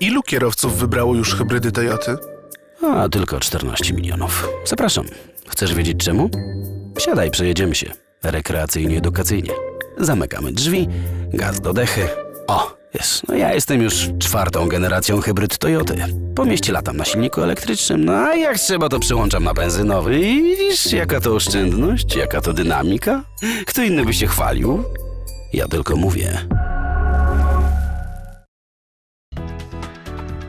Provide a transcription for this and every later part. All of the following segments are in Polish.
Ilu kierowców wybrało już hybrydy Toyoty? A, tylko 14 milionów. Zapraszam. Chcesz wiedzieć czemu? Siadaj, przejedziemy się. Rekreacyjnie, edukacyjnie. Zamykamy drzwi, gaz do dechy. O, jest. No ja jestem już czwartą generacją hybryd Toyoty. Po mieście latam na silniku elektrycznym, no a jak trzeba to przyłączam na benzynowy. I widzisz, jaka to oszczędność, jaka to dynamika? Kto inny by się chwalił? Ja tylko mówię.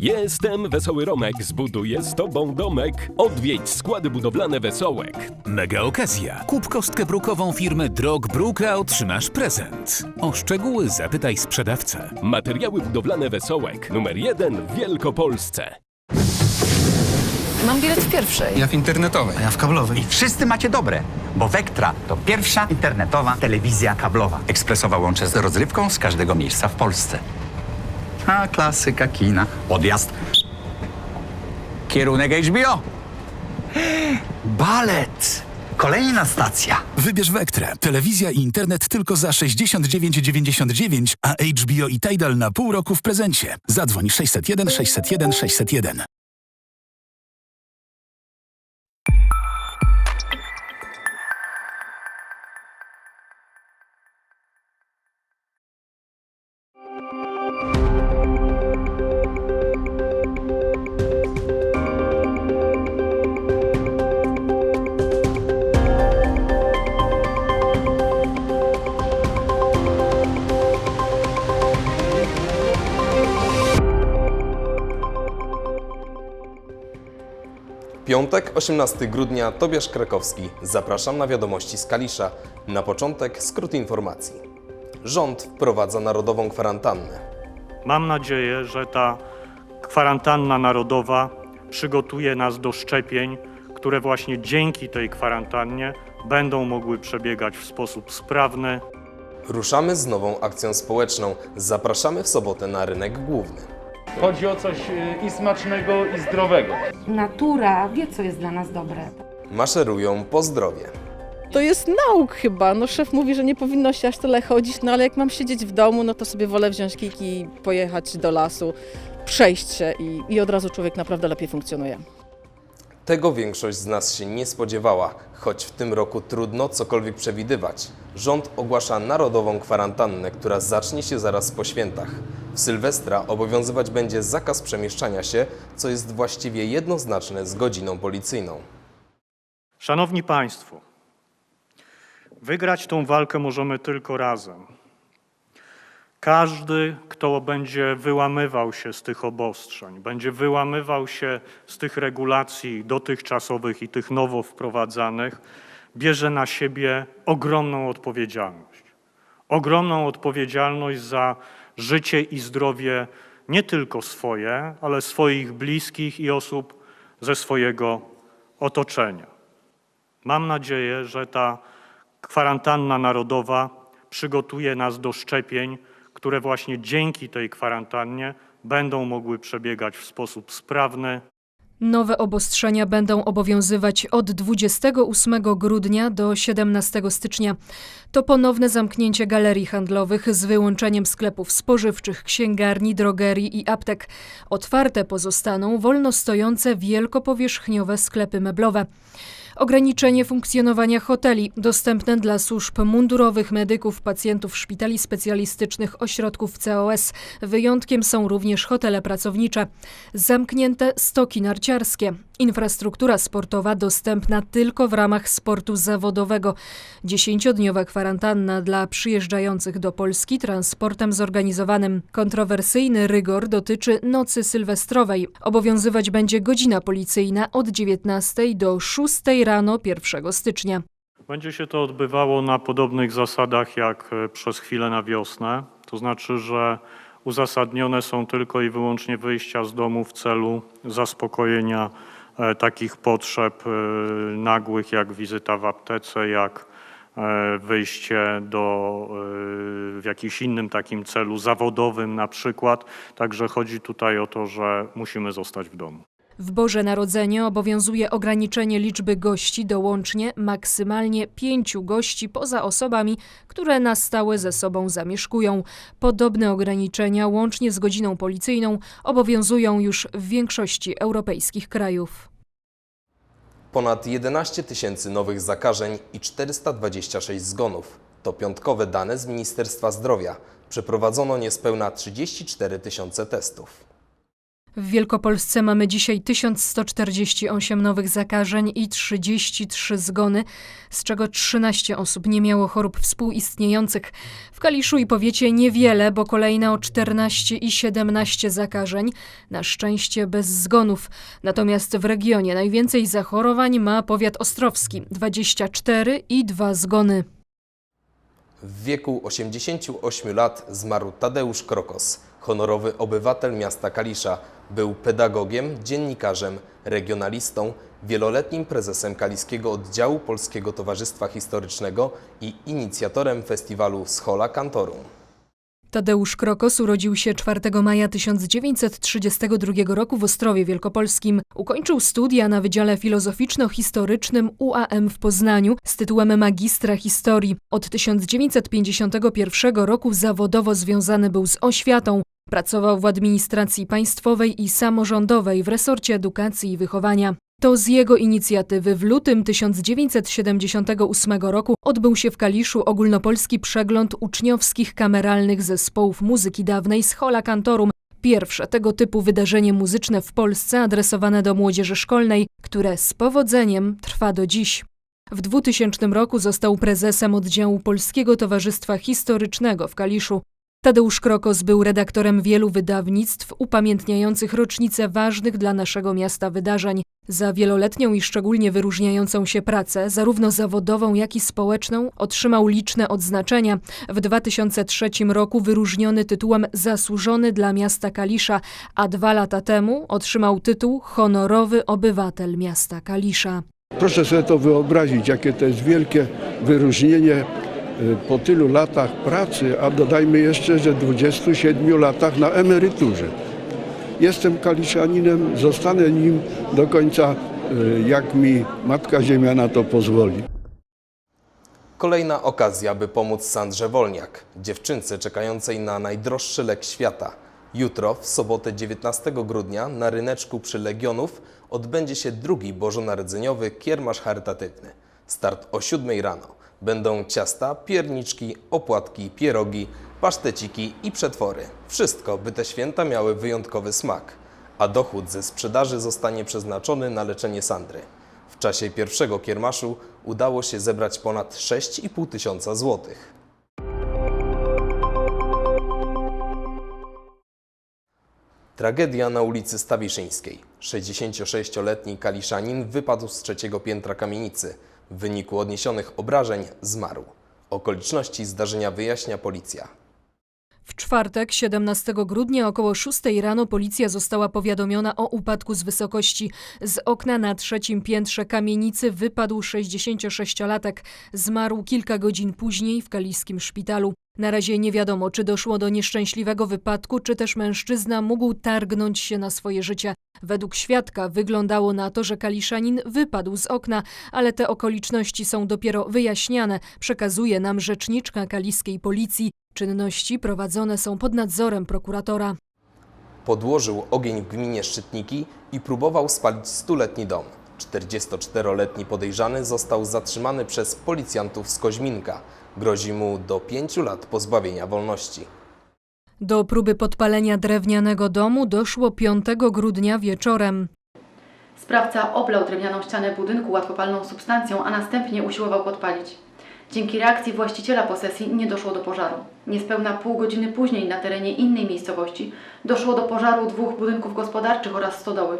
Jestem Wesoły Romek, zbuduję z tobą domek. Odwiedź składy budowlane Wesołek. Mega okazja. Kup kostkę brukową firmy Drog Bruk, a otrzymasz prezent. O szczegóły zapytaj sprzedawcę. Materiały budowlane Wesołek. Numer jeden w Wielkopolsce. Mam bilet w pierwszej. Ja w internetowej. Ja w kablowej. I wszyscy macie dobre, bo Vectra to pierwsza internetowa telewizja kablowa. Ekspresowa łącze z rozrywką z każdego miejsca w Polsce. A klasyka kina. Podjazd. Kierunek HBO. Balet. Kolejna stacja. Wybierz Vectrę. Telewizja i internet tylko za 69,99, a HBO i Tidal na pół roku w prezencie. Zadzwoń 601 601 601. Piątek, 18 grudnia, Tobiasz Krakowski. Zapraszam na wiadomości z Kalisza. Na początek skrót informacji. Rząd wprowadza narodową kwarantannę. Mam nadzieję, że ta kwarantanna narodowa przygotuje nas do szczepień, które właśnie dzięki tej kwarantannie będą mogły przebiegać w sposób sprawny, Ruszamy z nową akcją społeczną. Zapraszamy w sobotę na rynek główny. Chodzi o coś y, i smacznego, i zdrowego. Natura wie, co jest dla nas dobre. Maszerują po zdrowie. To jest nauk chyba. No szef mówi, że nie powinno się aż tyle chodzić, no ale jak mam siedzieć w domu, no to sobie wolę wziąć kijki i pojechać do lasu, przejść się i, i od razu człowiek naprawdę lepiej funkcjonuje. Tego większość z nas się nie spodziewała, choć w tym roku trudno cokolwiek przewidywać. Rząd ogłasza narodową kwarantannę, która zacznie się zaraz po świętach. Sylwestra obowiązywać będzie zakaz przemieszczania się, co jest właściwie jednoznaczne z godziną policyjną. Szanowni Państwo, wygrać tą walkę możemy tylko razem. Każdy, kto będzie wyłamywał się z tych obostrzeń, będzie wyłamywał się z tych regulacji dotychczasowych i tych nowo wprowadzanych, bierze na siebie ogromną odpowiedzialność. Ogromną odpowiedzialność za życie i zdrowie nie tylko swoje, ale swoich bliskich i osób ze swojego otoczenia. Mam nadzieję, że ta kwarantanna narodowa przygotuje nas do szczepień, które właśnie dzięki tej kwarantannie będą mogły przebiegać w sposób sprawny, Nowe obostrzenia będą obowiązywać od 28 grudnia do 17 stycznia. To ponowne zamknięcie galerii handlowych z wyłączeniem sklepów spożywczych, księgarni, drogerii i aptek. Otwarte pozostaną wolno stojące wielkopowierzchniowe sklepy meblowe. Ograniczenie funkcjonowania hoteli dostępne dla służb mundurowych, medyków, pacjentów szpitali specjalistycznych, ośrodków COS. Wyjątkiem są również hotele pracownicze. Zamknięte stoki narciarskie. Infrastruktura sportowa dostępna tylko w ramach sportu zawodowego. Dziesięciodniowa kwarantanna dla przyjeżdżających do Polski transportem zorganizowanym. Kontrowersyjny rygor dotyczy nocy sylwestrowej. Obowiązywać będzie godzina policyjna od 19 do 6 rano 1 stycznia. Będzie się to odbywało na podobnych zasadach jak e, przez chwilę na wiosnę. To znaczy, że uzasadnione są tylko i wyłącznie wyjścia z domu w celu zaspokojenia takich potrzeb e, nagłych, jak wizyta w aptece, jak e, wyjście do, e, w jakimś innym takim celu zawodowym na przykład. Także chodzi tutaj o to, że musimy zostać w domu. W Boże Narodzenie obowiązuje ograniczenie liczby gości do łącznie maksymalnie pięciu gości poza osobami, które na stałe ze sobą zamieszkują. Podobne ograniczenia łącznie z godziną policyjną obowiązują już w większości europejskich krajów. Ponad 11 tysięcy nowych zakażeń i 426 zgonów. To piątkowe dane z Ministerstwa Zdrowia. Przeprowadzono niespełna 34 tysiące testów. W Wielkopolsce mamy dzisiaj 1148 nowych zakażeń i 33 zgony, z czego 13 osób nie miało chorób współistniejących. W Kaliszu i powiecie niewiele, bo kolejne o 14 i 17 zakażeń, na szczęście bez zgonów. Natomiast w regionie najwięcej zachorowań ma powiat ostrowski 24 i 2 zgony. W wieku 88 lat zmarł Tadeusz Krokos, honorowy obywatel miasta Kalisza. Był pedagogiem, dziennikarzem, regionalistą, wieloletnim prezesem Kaliskiego Oddziału Polskiego Towarzystwa Historycznego i inicjatorem festiwalu Schola Cantorum. Tadeusz Krokos urodził się 4 maja 1932 roku w Ostrowie Wielkopolskim. Ukończył studia na Wydziale Filozoficzno-Historycznym UAM w Poznaniu z tytułem magistra historii. Od 1951 roku zawodowo związany był z oświatą. Pracował w administracji państwowej i samorządowej w resorcie edukacji i wychowania. To z jego inicjatywy w lutym 1978 roku odbył się w Kaliszu ogólnopolski przegląd uczniowskich kameralnych zespołów muzyki dawnej z Hola Cantorum, pierwsze tego typu wydarzenie muzyczne w Polsce adresowane do młodzieży szkolnej, które z powodzeniem trwa do dziś. W 2000 roku został prezesem oddziału Polskiego Towarzystwa Historycznego w Kaliszu. Tadeusz Krokos był redaktorem wielu wydawnictw upamiętniających rocznice ważnych dla naszego miasta wydarzeń. Za wieloletnią i szczególnie wyróżniającą się pracę, zarówno zawodową, jak i społeczną, otrzymał liczne odznaczenia. W 2003 roku wyróżniony tytułem Zasłużony dla miasta Kalisza, a dwa lata temu otrzymał tytuł Honorowy Obywatel miasta Kalisza. Proszę sobie to wyobrazić, jakie to jest wielkie wyróżnienie po tylu latach pracy, a dodajmy jeszcze, że 27 latach na emeryturze. Jestem kaliszaninem, zostanę nim do końca, y, jak mi Matka Ziemia na to pozwoli. Kolejna okazja, by pomóc Sandrze Wolniak, dziewczynce czekającej na najdroższy lek świata. Jutro, w sobotę 19 grudnia, na ryneczku przy Legionów odbędzie się drugi bożonarodzeniowy kiermasz charytatywny. Start o 7 rano. Będą ciasta, pierniczki, opłatki, pierogi, paszteciki i przetwory. Wszystko, by te święta miały wyjątkowy smak. A dochód ze sprzedaży zostanie przeznaczony na leczenie Sandry. W czasie pierwszego kiermaszu udało się zebrać ponad 6,5 tysiąca złotych. Tragedia na ulicy Stawiszyńskiej. 66-letni kaliszanin wypadł z trzeciego piętra kamienicy. W wyniku odniesionych obrażeń zmarł. Okoliczności zdarzenia wyjaśnia policja. W czwartek, 17 grudnia około 6 rano policja została powiadomiona o upadku z wysokości. Z okna na trzecim piętrze kamienicy wypadł 66-latek. Zmarł kilka godzin później w kaliskim szpitalu. Na razie nie wiadomo, czy doszło do nieszczęśliwego wypadku, czy też mężczyzna mógł targnąć się na swoje życie. Według świadka wyglądało na to, że kaliszanin wypadł z okna, ale te okoliczności są dopiero wyjaśniane, przekazuje nam rzeczniczka kaliskiej policji. Czynności prowadzone są pod nadzorem prokuratora. Podłożył ogień w gminie Szczytniki i próbował spalić stuletni dom. 44-letni podejrzany został zatrzymany przez policjantów z Koźminka. Grozi mu do 5 lat pozbawienia wolności. Do próby podpalenia drewnianego domu doszło 5 grudnia wieczorem. Sprawca oblał drewnianą ścianę budynku łatwopalną substancją, a następnie usiłował podpalić. Dzięki reakcji właściciela posesji nie doszło do pożaru. Niespełna pół godziny później na terenie innej miejscowości doszło do pożaru dwóch budynków gospodarczych oraz stodoły.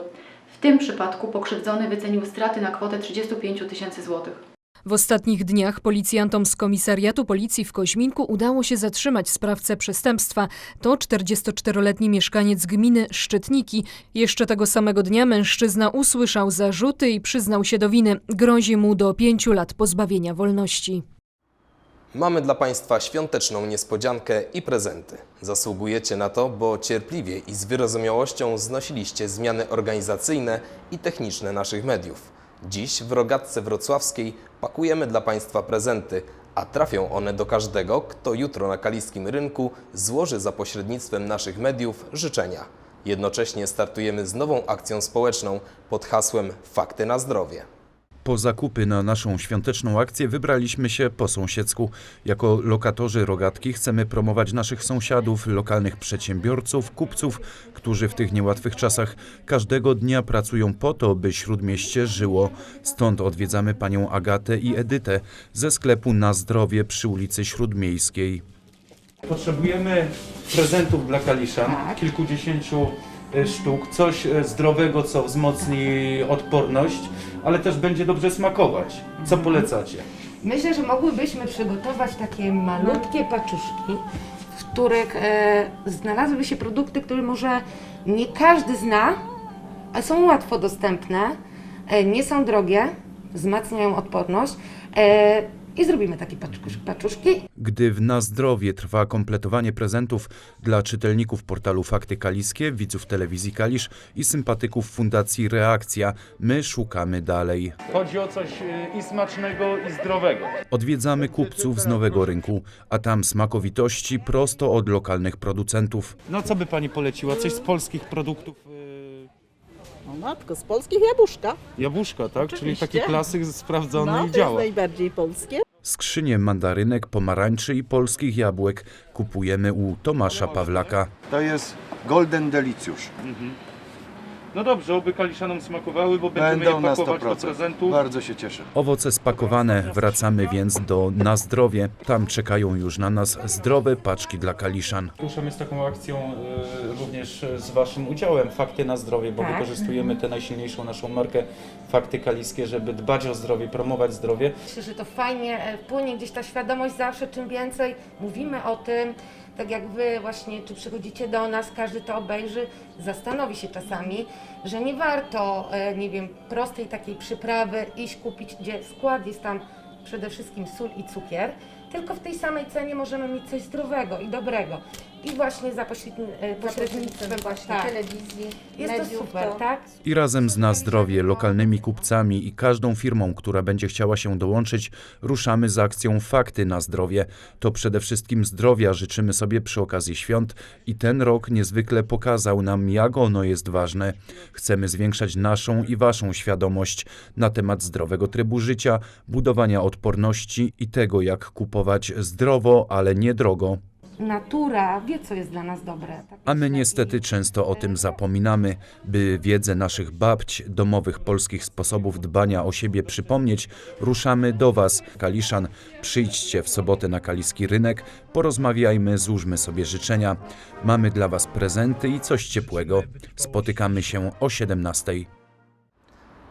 W tym przypadku pokrzywdzony wycenił straty na kwotę 35 tysięcy złotych. W ostatnich dniach policjantom z komisariatu policji w Koźminku udało się zatrzymać sprawcę przestępstwa. To 44-letni mieszkaniec gminy Szczytniki. Jeszcze tego samego dnia mężczyzna usłyszał zarzuty i przyznał się do winy. Grozi mu do pięciu lat pozbawienia wolności. Mamy dla Państwa świąteczną niespodziankę i prezenty. Zasługujecie na to, bo cierpliwie i z wyrozumiałością znosiliście zmiany organizacyjne i techniczne naszych mediów. Dziś w Rogatce Wrocławskiej pakujemy dla Państwa prezenty, a trafią one do każdego, kto jutro na kaliskim rynku złoży za pośrednictwem naszych mediów życzenia. Jednocześnie startujemy z nową akcją społeczną pod hasłem Fakty na zdrowie. Po zakupy na naszą świąteczną akcję wybraliśmy się po sąsiedzku. Jako lokatorzy rogatki chcemy promować naszych sąsiadów, lokalnych przedsiębiorców, kupców, którzy w tych niełatwych czasach każdego dnia pracują po to, by śródmieście żyło. Stąd odwiedzamy panią Agatę i Edytę ze sklepu Na Zdrowie przy ulicy Śródmiejskiej. Potrzebujemy prezentów dla Kaliszan, kilkudziesięciu e, sztuk, coś e, zdrowego, co wzmocni odporność, ale też będzie dobrze smakować. Co polecacie? Myślę, że mogłybyśmy przygotować takie malutkie paczuszki, w których e, znalazłyby się produkty, które może nie każdy zna, a są łatwo dostępne, e, nie są drogie, wzmacniają odporność e, i zrobimy takie paczusz- paczuszki Gdy w Na Zdrowie trwa kompletowanie prezentów dla czytelników portalu Fakty Kaliskie, widzów telewizji Kalisz i sympatyków Fundacji Reakcja, my szukamy dalej. Chodzi o coś e, i smacznego, i zdrowego. Odwiedzamy kupców z Nowego Rynku, a tam smakowitości prosto od lokalnych producentów. No co by pani poleciła? Coś z polskich produktów? O matko, z polskich jabłuszka. Jabłuszka, tak? Czyli Oczywiście. taki klasyk sprawdzony no, i to jest działa. najbardziej polskie. Skrzynie mandarynek, pomarańczy i polskich jabłek kupujemy u Tomasza Pawlaka. To jest Golden Delicjusz. Mhm. No dobrze, oby Kaliszanom smakowały, bo będziemy Będą je na pakować do 100%. prezentu. Bardzo się cieszę. Owoce spakowane, wracamy więc do Na Zdrowie. Tam czekają już na nas zdrowe paczki dla kaliszan. Ruszamy z taką akcją e, również z Waszym udziałem Fakty na zdrowie, bo Tak. wykorzystujemy tę najsilniejszą naszą markę Fakty Kaliskie, żeby dbać o zdrowie, promować zdrowie. Myślę, że to fajnie e, wpłynie gdzieś ta świadomość zawsze, czym więcej mówimy o tym, tak jak Wy właśnie, czy przychodzicie do nas, każdy to obejrzy, zastanowi się czasami, że nie warto, e, nie wiem, prostej takiej przyprawy iść kupić, gdzie skład jest tam przede wszystkim sól i cukier, tylko w tej samej cenie możemy mieć coś zdrowego i dobrego. I właśnie za pośredni- e, pośrednictwem właśnie telewizji. Jest to super, tak? I razem z Na Zdrowie, lokalnymi kupcami i każdą firmą, która będzie chciała się dołączyć, ruszamy z akcją Fakty na Zdrowie. To przede wszystkim zdrowia życzymy sobie przy okazji świąt i ten rok niezwykle pokazał nam, jak ono jest ważne. Chcemy zwiększać naszą i waszą świadomość na temat zdrowego trybu życia, budowania odporności i tego, jak kupować zdrowo, ale niedrogo. Natura wie, co jest dla nas dobre. Tak? A my niestety często o tym zapominamy. By wiedzę naszych babć, domowych polskich sposobów dbania o siebie przypomnieć, ruszamy do Was, Kaliszan. Przyjdźcie w sobotę na Kaliski Rynek, porozmawiajmy, złóżmy sobie życzenia. Mamy dla Was prezenty i coś ciepłego. Spotykamy się o 17.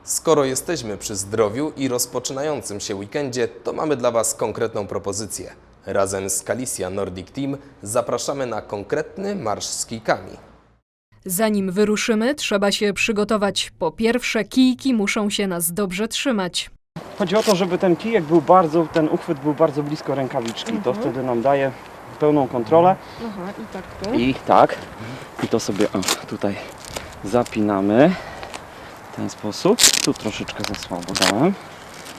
Skoro jesteśmy przy zdrowiu i rozpoczynającym się weekendzie, to mamy dla Was konkretną propozycję. Razem z Kalisja Nordic Team zapraszamy na konkretny marsz z kijkami. Zanim wyruszymy, trzeba się przygotować. Po pierwsze, kijki muszą się nas dobrze trzymać. Chodzi o to, żeby ten kijek był bardzo, ten uchwyt był bardzo blisko rękawiczki. To Mhm. wtedy nam daje pełną kontrolę. Aha, i tak tu. I tak. I to sobie o, tutaj zapinamy w ten sposób. Tu troszeczkę za słabo dałem.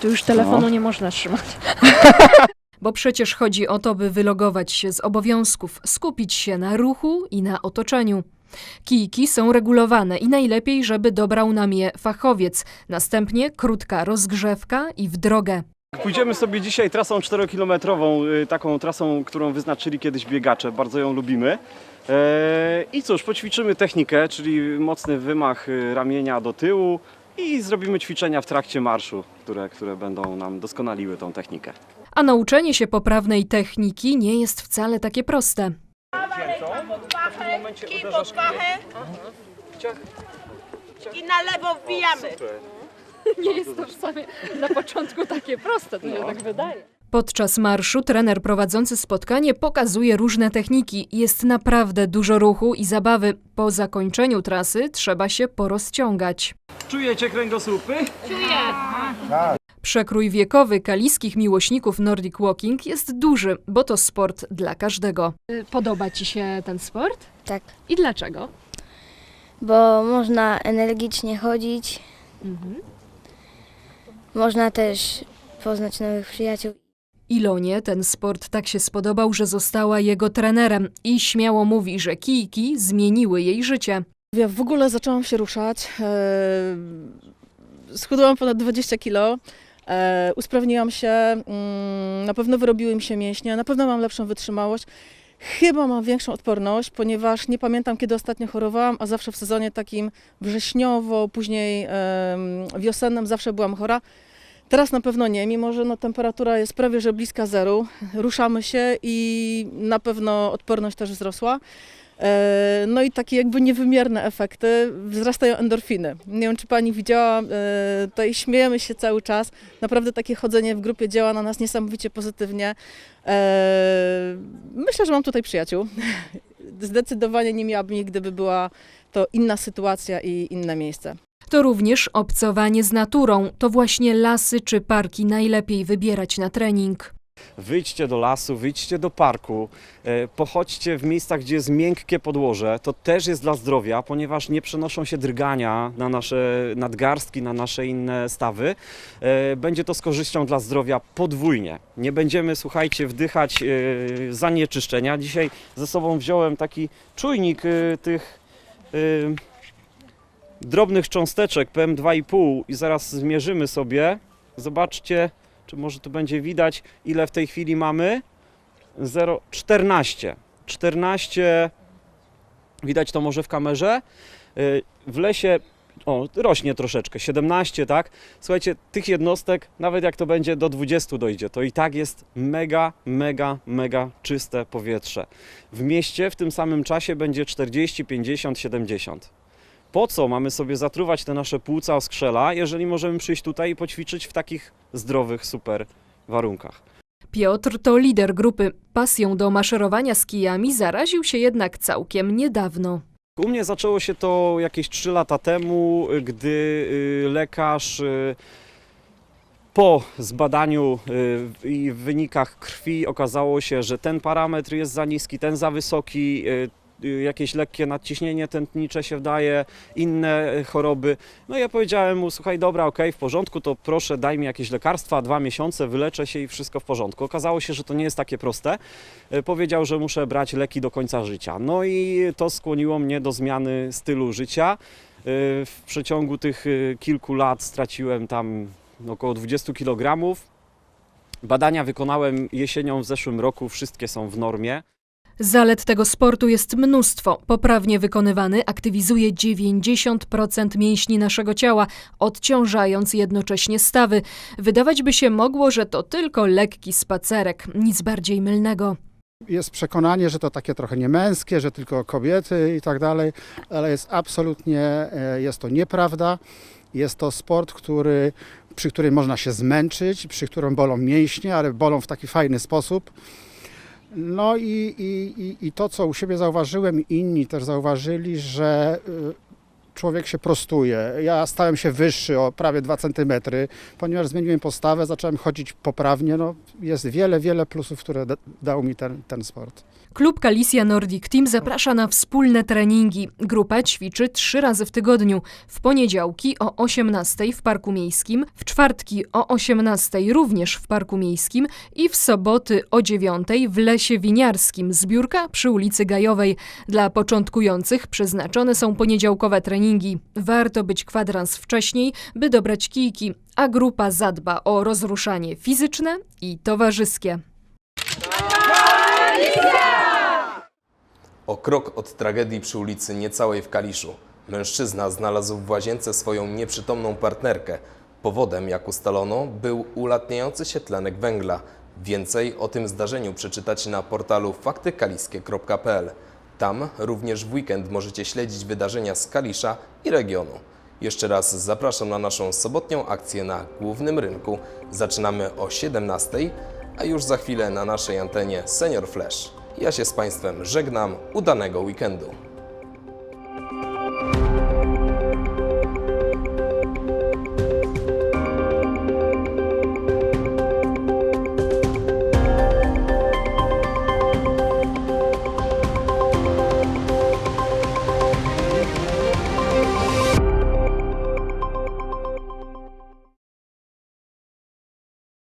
Tu już telefonu nie można trzymać. Bo przecież chodzi o to, by wylogować się z obowiązków, skupić się na ruchu i na otoczeniu. Kijki są regulowane i najlepiej, żeby dobrał nam je fachowiec. Następnie krótka rozgrzewka i w drogę. Pójdziemy sobie dzisiaj trasą 4-kilometrową, y, taką trasą, którą wyznaczyli kiedyś biegacze. Bardzo ją lubimy. E, I cóż, poćwiczymy technikę, czyli mocny wymach y, ramienia do tyłu i zrobimy ćwiczenia w trakcie marszu, które, które będą nam doskonaliły tą technikę. A nauczenie się poprawnej techniki nie jest wcale takie proste. Kij pod pachę i na lewo wbijamy. Nie jest to wcale na początku takie proste, to się tak wydaje. Podczas marszu trener prowadzący spotkanie pokazuje różne techniki. Jest naprawdę dużo ruchu i zabawy. Po zakończeniu trasy trzeba się porozciągać. Czujecie kręgosłupy? Przekrój wiekowy kaliskich miłośników Nordic Walking jest duży, bo to sport dla każdego. Podoba Ci się ten sport? Tak, I dlaczego? bo można energicznie chodzić, można też poznać nowych przyjaciół. Ilonie ten sport tak się spodobał, że została jego trenerem i śmiało mówi, że kijki zmieniły jej życie. Ja w ogóle zaczęłam się ruszać. E, schudłam ponad 20 kilo. E, usprawniłam się, mm, na pewno wyrobiły mi się mięśnie, na pewno mam lepszą wytrzymałość. Chyba mam większą odporność, ponieważ nie pamiętam kiedy ostatnio chorowałam, a zawsze w sezonie takim wrześniowo, później wiosennym zawsze byłam chora. Teraz na pewno nie, mimo że no, temperatura jest prawie że bliska zeru. Ruszamy się i na pewno odporność też wzrosła. E, No i takie jakby niewymierne efekty, wzrastają endorfiny. Nie wiem, czy pani widziała, e, tutaj śmiejemy się cały czas. Naprawdę takie chodzenie w grupie działa na nas niesamowicie pozytywnie. E, Myślę, że mam tutaj przyjaciół. Zdecydowanie nie miałabym ich, gdyby była to inna sytuacja i inne miejsce. To również obcowanie z naturą. To właśnie lasy czy parki najlepiej wybierać na trening. Wyjdźcie do lasu, wyjdźcie do parku, e, pochodźcie w miejscach, gdzie jest miękkie podłoże. To też jest dla zdrowia, ponieważ nie przenoszą się drgania na nasze nadgarstki, na nasze inne stawy. E, Będzie to z korzyścią dla zdrowia podwójnie. Nie będziemy, słuchajcie, wdychać e, zanieczyszczenia. Dzisiaj ze sobą wziąłem taki czujnik tych drobnych cząsteczek PM2,5 i zaraz zmierzymy sobie. Zobaczcie, czy może tu będzie widać, ile w tej chwili mamy. 0, 14. 14, widać to może w kamerze. Y, W lesie, o, rośnie troszeczkę, 17, tak? Słuchajcie, tych jednostek, nawet jak to będzie do 20 dojdzie, to i tak jest mega, mega, mega czyste powietrze. W mieście w tym samym czasie będzie 40, 50, 70 po co mamy sobie zatruwać te nasze płuca oskrzela, jeżeli możemy przyjść tutaj i poćwiczyć w takich zdrowych, super warunkach. Piotr to lider grupy. Pasją do maszerowania z kijami zaraził się jednak całkiem niedawno. U mnie zaczęło się to jakieś 3 lata temu, gdy y, lekarz y, po zbadaniu y, i wynikach krwi okazało się, że ten parametr jest za niski, ten za wysoki, jakieś lekkie nadciśnienie tętnicze się wdaje, inne y, choroby. No ja powiedziałem mu, słuchaj, dobra, okej, w porządku, to proszę daj mi jakieś lekarstwa, dwa miesiące, wyleczę się i wszystko w porządku. Okazało się, że to nie jest takie proste. Y, Powiedział, że muszę brać leki do końca życia. No i to skłoniło mnie do zmiany stylu życia. Y, W przeciągu tych y, kilku lat straciłem tam około 20 kg. Badania wykonałem jesienią w zeszłym roku, wszystkie są w normie. Zalet tego sportu jest mnóstwo. Poprawnie wykonywany aktywizuje 90% mięśni naszego ciała, odciążając jednocześnie stawy. Wydawać by się mogło, że to tylko lekki spacerek, nic bardziej mylnego. Jest przekonanie, że to takie trochę niemęskie, że tylko kobiety i tak dalej, ale jest absolutnie, e, jest to nieprawda. Jest to sport, który, przy którym można się zmęczyć, przy którym bolą mięśnie, ale bolą w taki fajny sposób. No i, i, i, i to, co u siebie zauważyłem, inni też zauważyli, że y, człowiek się prostuje. Ja stałem się wyższy o prawie 2 cm, ponieważ zmieniłem postawę, zacząłem chodzić poprawnie. No, jest wiele, wiele plusów, które da, dał mi ten, ten sport. Klub Kalisja Nordic Team zaprasza na wspólne treningi. Grupa ćwiczy trzy razy w tygodniu. W poniedziałki o 18 w Parku Miejskim, w czwartki o 18 również w Parku Miejskim i w soboty o 9 w Lesie Winiarskim. Zbiórka przy ulicy Gajowej. Dla początkujących przeznaczone są poniedziałkowe treningi. Warto być kwadrans wcześniej, by dobrać kijki, a grupa zadba o rozruszanie fizyczne i towarzyskie. O krok od tragedii przy ulicy Niecałej w Kaliszu. Mężczyzna znalazł w łazience swoją nieprzytomną partnerkę. Powodem, jak ustalono, był ulatniający się tlenek węgla. Więcej o tym zdarzeniu przeczytacie na portalu faktykaliskie.pl. Tam również w weekend możecie śledzić wydarzenia z Kalisza i regionu. Jeszcze raz zapraszam na naszą sobotnią akcję na głównym rynku. Zaczynamy o 17:00, a już za chwilę na naszej antenie Senior Flash. Ja się z Państwem żegnam. Udanego weekendu.